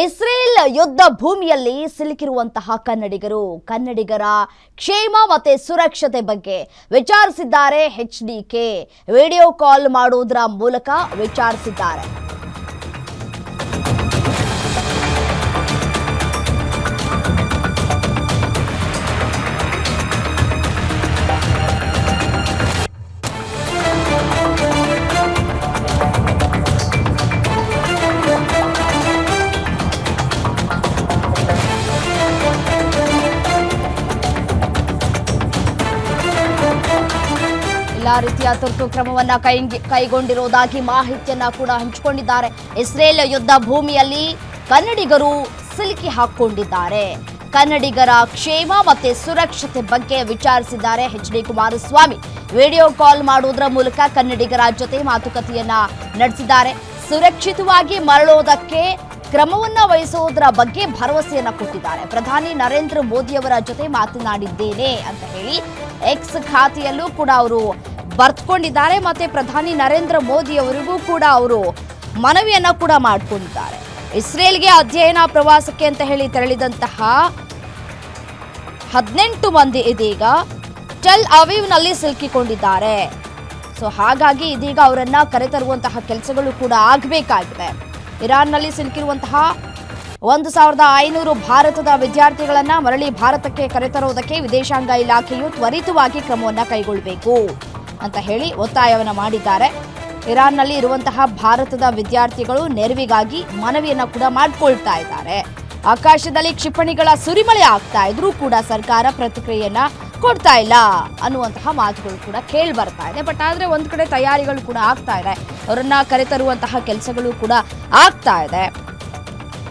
Israel ಯುದ್ಧ ಭೂಮಿಯಲ್ಲಿ ಸಿಲುಕಿರುವಂತಹ ಕನ್ನಡಿಗರು. ಕನ್ನಡಿಗರ ಕ್ಷೇಮ ಮತ್ತೆ ಸುರಕ್ಷತೆ ಬಗ್ಗೆ ವಿಚಾರಿಸಿದ್ದಾರೆ H D K. Video call ಮಾಡುವುದರ ಮೂಲಕ ವಿಚಾರಿಸಿದ್ದಾರೆ. ಎಲ್ಲಾ ರೀತಿಯ ತುರ್ತು ಕ್ರಮವನ್ನ ಕೈ ಕೈಗೊಂಡಿರುವುದಾಗಿ ಮಾಹಿತಿಯನ್ನ ಕೂಡ ಹಂಚಿಕೊಂಡಿದ್ದಾರೆ. ಇಸ್ರೇಲ್ ಯುದ್ಧ ಭೂಮಿಯಲ್ಲಿ ಕನ್ನಡಿಗರು ಸಿಲುಕಿ ಹಾಕೊಂಡಿದ್ದಾರೆ ಕನ್ನಡಿಗರ ಕ್ಷೇಮ ಮತ್ತೆ ಸುರಕ್ಷತೆ ಬಗ್ಗೆ ವಿಚಾರಿಸಿದ್ದಾರೆ H D Kumaraswamy. Video call ಮಾಡುವುದರ ಮೂಲಕ ಕನ್ನಡಿಗರ ಜೊತೆ ಮಾತುಕತೆಯನ್ನ ನಡೆಸಿದ್ದಾರೆ. ಸುರಕ್ಷಿತವಾಗಿ ಮರಳೋದಕ್ಕೆ ಕ್ರಮವನ್ನ ವಹಿಸುವುದರ ಬಗ್ಗೆ ಭರವಸೆಯನ್ನ ಕೊಟ್ಟಿದ್ದಾರೆ. ಪ್ರಧಾನಿ ನರೇಂದ್ರ ಮೋದಿಯವರ ಜೊತೆ ಮಾತನಾಡಿದ್ದೇನೆ ಅಂತ ಹೇಳಿ ಎಕ್ಸ್ ಖಾತೆಯಲ್ಲೂ ಕೂಡ ಅವರು ಬರ್ತ್ಕೊಂಡಿದ್ದಾರೆ ಮತ್ತೆ ಪ್ರಧಾನಿ ನರೇಂದ್ರ ಮೋದಿ ಅವರಿಗೂ ಕೂಡ ಅವರು ಮನವಿಯನ್ನ ಕೂಡ ಮಾಡಿಕೊಂಡಿದ್ದಾರೆ. ಇಸ್ರೇಲ್ಗೆ ಅಧ್ಯಯನ ಪ್ರವಾಸಕ್ಕೆ ಅಂತ ಹೇಳಿ ತೆರಳಿದಂತಹ ಹದಿನೆಂಟು ಮಂದಿ ಇದೀಗ ಟೆಲ್ ಅವೀವ್ನಲ್ಲಿ ಸಿಲುಕಿಕೊಂಡಿದ್ದಾರೆ. ಸೊ ಹಾಗಾಗಿ ಇದೀಗ ಅವರನ್ನ ಕರೆತರುವಂತಹ ಕೆಲಸಗಳು ಕೂಡ ಆಗಬೇಕಾಗಿದೆ. ಇರಾನ್ನಲ್ಲಿ ಸಿಲುಕಿರುವಂತಹ ಒಂದು ಸಾವಿರದ ಐನೂರು ಭಾರತದ ವಿದ್ಯಾರ್ಥಿಗಳನ್ನ ಮರಳಿ ಭಾರತಕ್ಕೆ ಕರೆತರುವುದಕ್ಕೆ ವಿದೇಶಾಂಗ ಇಲಾಖೆಯು ತ್ವರಿತವಾಗಿ ಕ್ರಮವನ್ನು ಕೈಗೊಳ್ಳಬೇಕು. ಅಂತ ಹೇಳಿ ಒತ್ತಾಯವನ್ನು ಮಾಡಿದ್ದಾರೆ. ಇರಾನ್ನಲ್ಲಿ ಇರುವಂತಹ ಭಾರತದ ವಿದ್ಯಾರ್ಥಿಗಳು ನೆರವಿಗಾಗಿ ಮನವಿಯನ್ನು ಕೂಡ ಮಾಡಿಕೊಳ್ತಾ ಇದ್ದಾರೆ. ಆಕಾಶದಲ್ಲಿ ಕ್ಷಿಪಣಿಗಳ ಸುರಿಮಳೆ ಆಗ್ತಾ ಇದ್ರೂ ಕೂಡ ಸರ್ಕಾರ ಪ್ರತಿಕ್ರಿಯೆಯನ್ನ ಕೊಡ್ತಾ ಇಲ್ಲ ಅನ್ನುವಂತಹ ಮಾತುಗಳು ಕೂಡ ಕೇಳಿ ಬರ್ತಾ ಇದೆ. ಬಟ್ ಆದ್ರೆ ಒಂದು ಕಡೆ ತಯಾರಿಗಳು ಕೂಡ ಆಗ್ತಾ ಇದೆ. ಅವರನ್ನ ಕರೆತರುವಂತಹ ಕೆಲಸಗಳು ಕೂಡ ಆಗ್ತಾ ಇದೆ.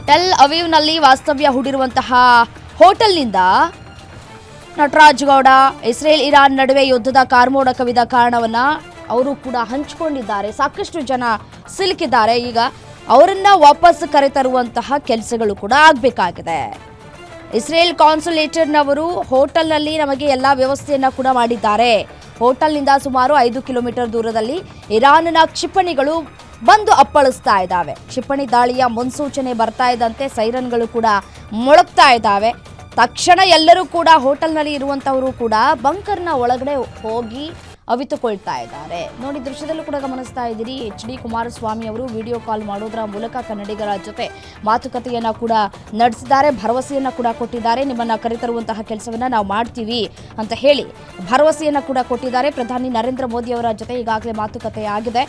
ಟೆಲ್ ಅವೀವ್ನಲ್ಲಿ ವಾಸ್ತವ್ಯ ಹೂಡಿರುವಂತಹ ಹೋಟೆಲ್ನಿಂದ ನಟರಾಜ್ ಗೌಡ ಇಸ್ರೇಲ್ ಇರಾನ್ ನಡುವೆ ಯುದ್ಧದ ಕಾರ್ಮೋಡ ಕವಿದ ಕಾರಣವನ್ನ ಅವರು ಕೂಡ ಹಂಚಿಕೊಂಡಿದ್ದಾರೆ. ಸಾಕಷ್ಟು ಜನ ಸಿಲುಕಿದ್ದಾರೆ. ಈಗ ಅವರನ್ನ ವಾಪಸ್ ಕರೆತರುವಂತಹ ಕೆಲಸಗಳು ಕೂಡ ಆಗಬೇಕಾಗಿದೆ. ಇಸ್ರೇಲ್ ಕಾನ್ಸುಲೇಟರ್ನವರು ಹೋಟೆಲ್ನಲ್ಲಿ ನಮಗೆ ಎಲ್ಲ ವ್ಯವಸ್ಥೆಯನ್ನ ಕೂಡ ಮಾಡಿದ್ದಾರೆ. ಹೋಟೆಲ್ನಿಂದ ಸುಮಾರು ಐದು ಕಿಲೋಮೀಟರ್ ದೂರದಲ್ಲಿ ಇರಾನ್ನ ಕ್ಷಿಪಣಿಗಳು ಬಂದು ಅಪ್ಪಳಿಸ್ತಾ ಇದ್ದಾವೆ. ಕ್ಷಿಪಣಿ ದಾಳಿಯ ಮುನ್ಸೂಚನೆ ಬರ್ತಾ ಇದ್ದಂತೆ ಸೈರನ್ಗಳು ಕೂಡ ಮೊಳಗ್ತಾ ಇದ್ದಾವೆ. ತಕ್ಷಣ ಎಲ್ಲರೂ ಕೂಡ ಹೋಟೆಲ್ನಲ್ಲಿ ಇರುವಂತವರು ಕೂಡ ಬಂಕರ್ನ ಒಳಗಡೆ ಹೋಗಿ ಅವಿತುಕೊಳ್ತಾ ಇದ್ದಾರೆ. ನೋಡಿ, ದೃಶ್ಯದಲ್ಲೂ ಕೂಡ ಗಮನಿಸ್ತಾ ಇದ್ದೀರಿ. ಎಚ್ ಡಿ ಕುಮಾರಸ್ವಾಮಿ ಅವರು ವಿಡಿಯೋ ಕಾಲ್ ಮಾಡೋದ್ರ ಮೂಲಕ ಕನ್ನಡಿಗರ ಜೊತೆ ಮಾತುಕತೆಯನ್ನ ಕೂಡ ನಡೆಸಿದ್ದಾರೆ. ಭರವಸೆಯನ್ನ ಕೂಡ ಕೊಟ್ಟಿದ್ದಾರೆ. ನಿಮ್ಮನ್ನ ಕರೆತರುವಂತಹ ಕೆಲಸವನ್ನ ನಾವು ಮಾಡ್ತೀವಿ ಅಂತ ಹೇಳಿ ಭರವಸೆಯನ್ನ ಕೂಡ ಕೊಟ್ಟಿದ್ದಾರೆ. ಪ್ರಧಾನಿ ನರೇಂದ್ರ ಮೋದಿ ಅವರ ಜೊತೆ ಈಗಾಗಲೇ ಮಾತುಕತೆ ಆಗಿದೆ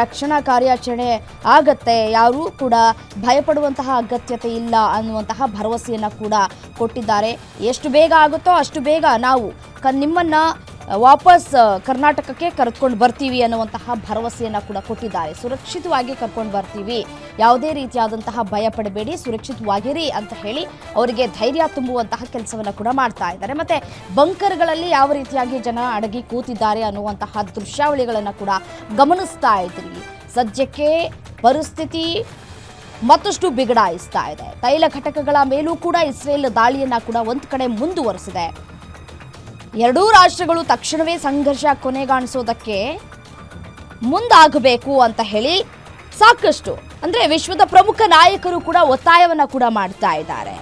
ರಕ್ಷಣಾ ಕಾರ್ಯಾಚರಣೆ ಆಗತ್ತೆ. ಯಾರೂ ಕೂಡ ಭಯಪಡುವಂತಹ ಅಗತ್ಯತೆ ಇಲ್ಲ ಅನ್ನುವಂತಹ ಭರವಸೆಯನ್ನು ಕೂಡ ಕೊಟ್ಟಿದ್ದಾರೆ. ಎಷ್ಟು ಬೇಗ ಆಗುತ್ತೋ ಅಷ್ಟು ಬೇಗ ನಾವು ಕ, ನಿಮ್ಮನ್ನ ವಾಪಸ್ ಕರ್ನಾಟಕಕ್ಕೆ ಕರೆದುಕೊಂಡು ಬರ್ತೀವಿ ಅನ್ನುವಂತಹ ಭರವಸೆಯನ್ನು ಕೂಡ ಕೊಟ್ಟಿದ್ದಾರೆ. ಸುರಕ್ಷಿತವಾಗಿ ಕರ್ಕೊಂಡು ಬರ್ತೀವಿ. ಯಾವುದೇ ರೀತಿಯಾದಂತಹ ಭಯ ಪಡಬೇಡಿ, ಸುರಕ್ಷಿತವಾಗಿರಿ ಅಂತ ಹೇಳಿ ಅವರಿಗೆ ಧೈರ್ಯ ತುಂಬುವಂತಹ ಕೆಲಸವನ್ನು ಕೂಡ ಮಾಡ್ತಾ ಇದ್ದಾರೆ. ಮತ್ತೆ ಬಂಕರ್ಗಳಲ್ಲಿ ಯಾವ ರೀತಿಯಾಗಿ ಜನ ಅಡಗಿ ಕೂತಿದ್ದಾರೆ ಅನ್ನುವಂತಹ ದೃಶ್ಯಾವಳಿಗಳನ್ನು ಕೂಡ ಗಮನಿಸ್ತಾ ಇದ್ರಿ. ಸದ್ಯಕ್ಕೆ ಪರಿಸ್ಥಿತಿ ಮತ್ತಷ್ಟು ಬಿಗಡಾಯಿಸ್ತಾ ಇದೆ. ತೈಲ ಘಟಕಗಳ ಮೇಲೂ ಕೂಡ ಇಸ್ರೇಲ್ ದಾಳಿಯನ್ನ ಕೂಡ ಒಂದು ಕಡೆ ಮುಂದುವರೆಸಿದೆ. ಎರಡೂ ರಾಷ್ಟ್ರಗಳು ತಕ್ಷಣವೇ ಸಂಘರ್ಷ ಕೊನೆಗಾಣಿಸೋದಕ್ಕೆ ಮುಂದಾಗಬೇಕು ಅಂತ ಹೇಳಿ ಸಾಕಷ್ಟು, ಅಂದ್ರೆ ವಿಶ್ವದ ಪ್ರಮುಖ ನಾಯಕರು ಕೂಡ ಒತ್ತಾಯವನ್ನ ಕೂಡ ಮಾಡ್ತಾ ಇದ್ದಾರೆ.